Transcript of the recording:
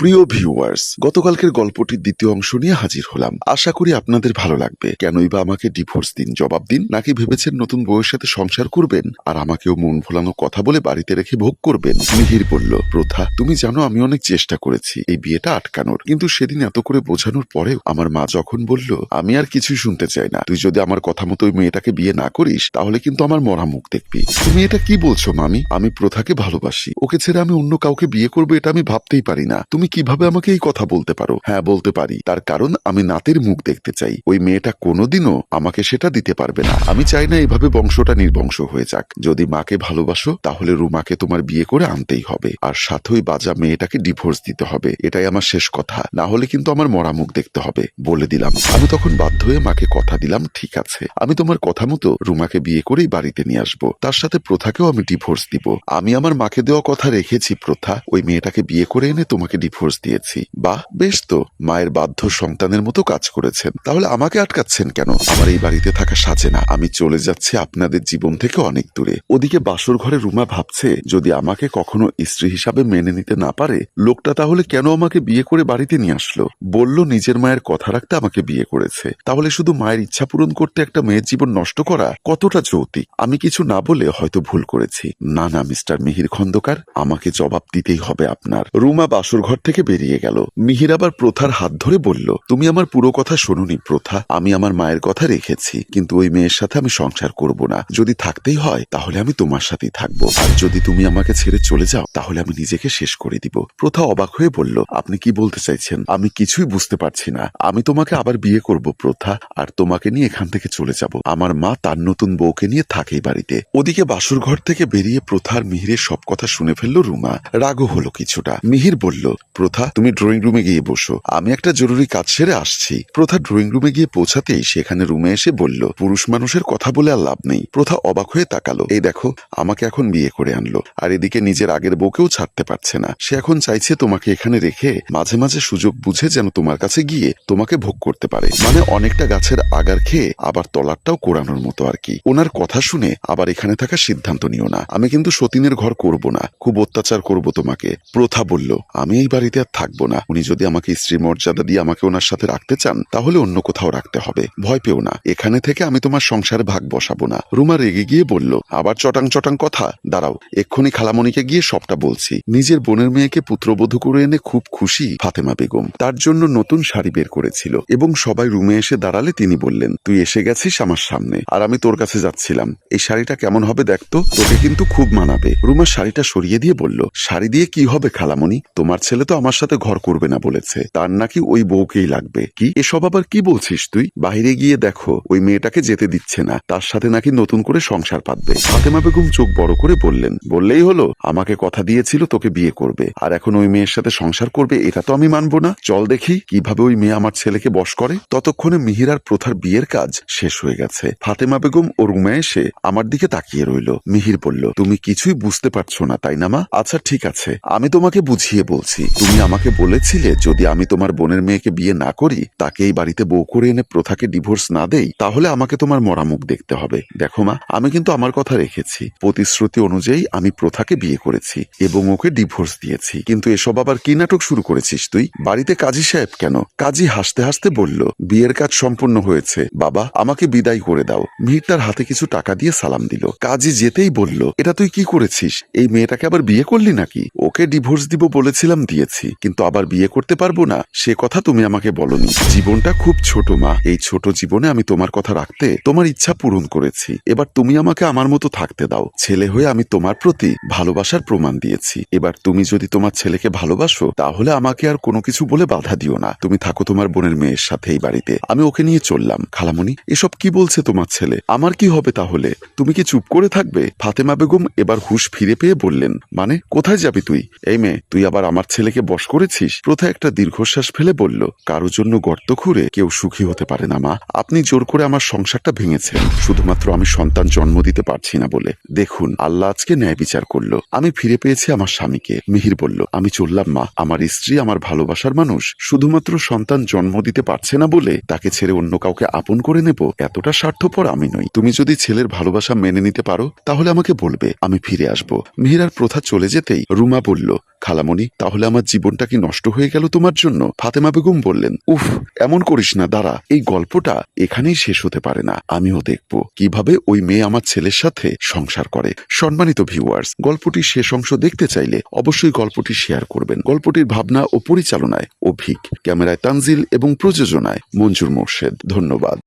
প্রিয় ভিউয়ার্স গতকালকের গল্পটির দ্বিতীয় অংশ নিয়ে হাজির হলাম। আশা করি আপনাদের ভালো লাগবে। কেনই বা আমাকে ডিভোর্স দিন, জবাব দিন? নাকি ভেবেছেন নতুন বউয়ের সাথে সংসার করবেন? আর আমাকেও মন ভোলানো কথা বলে বাড়িতে রেখে ভোগ করবেন? মিহির বলল, প্রথা, তুমি জানো আমি অনেক চেষ্টা করেছি এই বিয়েটা আটকানোর। কিন্তু সেদিন এত করে বোঝানোর পরেও আমার মা যখন বলল, আমি আর কিছুই শুনতে চাই না। তুই যদি আমার কথা মতো ওই মেয়েটাকে বিয়ে না করিস, তাহলে কিন্তু আমার মরা মুখ দেখবি। তুমি এটা কি বলছো, মামি? আমি প্রথাকে ভালোবাসি। ওকে ছেড়ে আমি অন্য কাউকে বিয়ে করব, এটা আমি ভাবতেই পারি না। তুমি কীভাবে আমাকে এই কথা বলতে পারো? হ্যাঁ বলতে পারি। তার কারণ আমি নাতের মুখ দেখতে চাই। ওই মেয়েটা কোনোদিনও আমাকে সেটা দিতে পারবে না। আমি চাই না এইভাবে বংশটা নির্বংশ হয়ে যাক। যদি মাকে ভালোবাসো, তাহলে রুমাকে তোমার বিয়ে করে আনতেই হবে। আর সাথে ওই বাজা মেয়েটাকে ডিভোর্স দিতে হবে। এটাই আমার শেষ কথা। না হলে কিন্তু আমার মরা মুখ দেখতে হবে, বলে দিলাম। আমি তখন বাধ্য হয়ে মাকে কথা দিলাম, ঠিক আছে। আমি তোমার কথা মতো রুমাকে বিয়ে করেই বাড়িতে নিয়ে আসব। তার সাথে প্রথাকেও আমি ডিভোর্স দিব। আমি আমার মাকে দেওয়া কথা রেখেছি, প্রথা। ওই মেয়েটাকে বিয়ে করে এনে তোমাকে ডিভোর্স দিয়েছি। বাহ বেশ তো, মায়ের বাধ্য সন্তানের মতো কাজ করেছেন। তাহলে আমাকে আটকাচ্ছেন কেন? আমার এই বাড়িতে থাকা সাজে না। আমি চলে যাচ্ছি আপনাদের জীবন থেকে অনেক দূরে। ওদিকে বাসর ঘরে রুমা ভাবছে, যদি আমাকে কখনো স্ত্রী হিসাবে মেনে নিতে না পারে, লোকটা তাহলে কেন আমাকে বিয়ে করে বাড়িতে নিয়ে আসলো? বলল, নিজের মায়ের কথা রাখতে আমাকে বিয়ে করেছে। তাহলে শুধু মায়ের ইচ্ছা পূরণ করতে একটা মেয়ের জীবন নষ্ট করা কতটা যৌতিক? আমি কিছু না বলে হয়তো ভুল করেছি। না না, মিস্টার মিহির খন্দকার, আমাকে জবাব দিতেই হবে আপনার। রুমা বাসর ঘর থেকে বেরিয়ে গেল। মিহির আবার প্রথার হাত ধরে বলল, তুমি আমার পুরো কথা শোনুনি প্রথা, আমি আমার মায়ের কথা রেখেছি, কিন্তু ওই মেয়ের সাথে আমি সংসার করব না। যদি থাকতেই হয়, তাহলে আমি তোমার সাথেই থাকব। আর যদি তুমি আমাকে ছেড়ে চলে যাও, তাহলে আমি নিজেকে শেষ করে দিব। প্রথা অবাক হয়ে বলল, আপনি কি বলতে চাইছেন? আমি কিছুই বুঝতে পারছি না। আমি তোমাকে আবার বিয়ে করব প্রথা, আর তোমাকে নিয়ে এখান থেকে চলে যাব। আমার মা তার নতুন বউকে নিয়ে থাকেই বাড়িতে। ওদিকে বাসুর ঘর থেকে বেরিয়ে প্রথার মিহিরের সব কথা শুনে ফেলল রুমা। রাগও হলো কিছুটা। মিহির বলল প্রথা, তুমি ড্রয়িং রুমে গিয়ে বসো। আমি একটা জরুরি কাজ সেরে আসছি। প্রথা ড্রয়িং রুমে গিয়ে পৌঁছাতেই সেখানে রুমে এসে বলল, পুরুষ মানুষের কথা বলে আর লাভ নেই। প্রথা অবাক হয়ে তাকালো। এই দেখো, আমাকে এখন বিয়ে করে আনলো। আর এদিকে নিজের আগের বউকেও ছাড়তে পারছে না। সে এখন চাইছে তোমাকে এখানে রেখে মাঝে মাঝে সুযোগ বুঝে যেন তোমার কাছে গিয়ে তোমাকে ভোগ করতে পারে। মানে অনেকটা গাছের আগার খেয়ে আবার তলারটাও কোরানোর মতো আর কি। ওনার কথা শুনে আবার এখানে থাকার সিদ্ধান্ত নিও না। আমি কিন্তু সতীনের ঘর করব না। খুব অত্যাচার করব তোমাকে। প্রথা বলল, আমি এই বাড়িতে আর থাকব না। উনি যদি আমাকে স্ত্রী মর্যাদা দিয়ে আমাকে ওনার সাথে রাখতে চান, তাহলে অন্য কোথাও রাখতে হবে। ভয় পেও না। এখানে থেকে আমি তোমার সংসারে ভাগ বসাবো না। রুমা রেগে গিয়ে বলল, আবার চটাং চটাং কথা। দাঁড়াও, এক্ষুনি খালামণিকে গিয়ে সবটা বলছি। নিজের বোনের মেয়েকে পুত্রবধূ করে এনে খুব খুশি ফাতেমা বেগম। তার জন্য নতুন শাড়ি বের করেছিল এবং সবাই রুমে এসে দাঁড়ালে তিনি বললেন, তুই এসে গেছিস আমার সামনে। আর আমি তোর কাছে যাচ্ছিলাম। এই শাড়িটা কেমন হবে দেখতো তোকে কিন্তু খুব মানাবে। রুমা শাড়িটা সরিয়ে দিয়ে বলল, শাড়ি দিয়ে কি হবে খালামণি? তোমার ছেলে তো আমার সাথে ঘর করবে না বলেছে। তার নাকি ওই বউকেই লাগবে। কি? এসব আবার কি বলছিস তুই? বাইরে গিয়ে দেখো, ওই মেয়েটাকে যেতে দিচ্ছে না। তার সাথে নাকি নতুন করে সংসার পাতবে। ফাতেমা বেগম চোখ বড় করে বললেন, বললেই হলো, আমাকে কথা দিয়েছিল তোকে বিয়ে করবে। আর এখন ওই মেয়ের সাথে সংসার করবে, এটা তো আমি মানবো না। চল দেখি, কীভাবে ওই মেয়ে আমার ছেলেকে বশ করে? ততক্ষণে মিহিরার প্রথার বিয়ের কাজ শেষ হয়ে গেছে। ফাতেমা বেগম ও রুমে এসে আমার দিকে তাকিয়ে রইল। মিহির বলল, তুমি কিছুই বুঝতে পারছ না, তাই না মা? আচ্ছা ঠিক আছে, আমি তোমাকে বুঝিয়ে বলছি। তুমি আমাকে বলেছিলে, যদি আমি তোমার বোনের মেয়েকে বিয়ে না করি, তাকে এই বাড়িতে বউ করে এনে প্রথাকে ডিভোর্স না দেই, তাহলে আমাকে তোমার মরামুখ দেখতে হবে। দেখো মা, আমি কিন্তু আমার কথা রেখেছি। প্রতিশ্রুতি অনুযায়ী আমি প্রথাকে বিয়ে করেছি এবং ওকে ডিভোর্স দিয়েছি। কিন্তু এসব আবার কি নাটক শুরু করেছিস তুই? বাড়িতে কাজী সাহেব কেন? কাজী হাসতে হাসতে বলল, বিয়ের কাজ সম্পূর্ণ হয়েছে। বাবা, আমাকে বিদায় করে দাও। মিহির তার হাতে কিছু টাকা দিয়ে সালাম দিল। কাজী যেতেই বলল, এটা তুই কি করেছিস? এই মেয়েটাকে আবার বিয়ে করলি নাকি? ওকে ডিভোর্স দিব বলেছিলাম দিয়েছি। কিন্তু আবার বিয়ে করতে পারব না। সে কথা তুমি আমাকে বলনি। জীবনটা খুব ছোট, মা। এই ছোট জীবনে আমি তোমার কথা রাখতে তোমার ইচ্ছা পূরণ করেছি। এবার তুমি আমাকে আমার মতো থাকতে দাও। ছেলে হয়ে আমি তোমার প্রতি ভালোবাসার প্রমাণ দিয়েছি। এবার তুমি যদি তোমার ছেলেকে ভালোবাসো, তাহলে আমাকে আর কোনো কিছু বলে বাধা দিও না। তুমি থাকো তোমার বোনের মেয়ের সাথে এই বাড়িতে। আমি ওকে নিয়ে চললাম। খালামণি, এসব কি বলছে তোমার ছেলে? আমার কি হবে তাহলে? তুমি কি চুপ করে থাকবে? ফাতেমা বেগম এবার হুশ ফিরে পেয়ে বললেন মানে কোথায় যাবি তুই? এই মেয়ে, তুই আবার আমার ছেলেকে বশ করেছিস? প্রথা একটা দীর্ঘশ্বাস ফেলে বলল, কারও জন্য গর্ত খুঁড়ে কেউ সুখী হতে পারে না, মা। আপনি জোর করে আমার সংসারটা ভেঙেছেন। শুধুমাত্র আমি সন্তান জন্ম দিতে পারছি না বলে। দেখুন, আল্লাহ আজকে ন্যায় বিচার করল। আমি ফিরে পেয়েছি আমার স্বামীকে। মিহির বলল, আমি চললাম, মা। আমার স্ত্রী আমার ভালোবাসার মানুষ। শুধুমাত্র সন্তান জন্ম দিতে পারছে না বলে তাকে ছেড়ে অন্য কাউকে আপন করে নেব? এতটা স্বার্থপর আমি নই। তুমি যদি ছেলের ভালোবাসা মেনে নিতে পারো, তাহলে আমাকে বলবে, আমি ফিরে আসব। মিহিরার প্রথা চলে যেতেই রুমা বলল খালামণি, তাহলে আমার জীবনটা কি নষ্ট হয়ে গেল তোমার জন্য? ফাতেমা বেগম বললেন, উফ, এমন করিস না, দাঁড়া, এই গল্পটা এখানেই শেষ হতে পারে না। আমিও দেখব কীভাবে ওই মেয়ে আমার ছেলের সাথে সংসার করে। সম্মানিত ভিউয়ার্স গল্পটির শেষ অংশ দেখতে চাইলে অবশ্যই গল্পটি শেয়ার করবেন। গল্পটির ভাবনা ও পরিচালনায় অভিক, ক্যামেরায় তানজিল এবং প্রযোজনায় মঞ্জুর মোর্শেদ। ধন্যবাদ।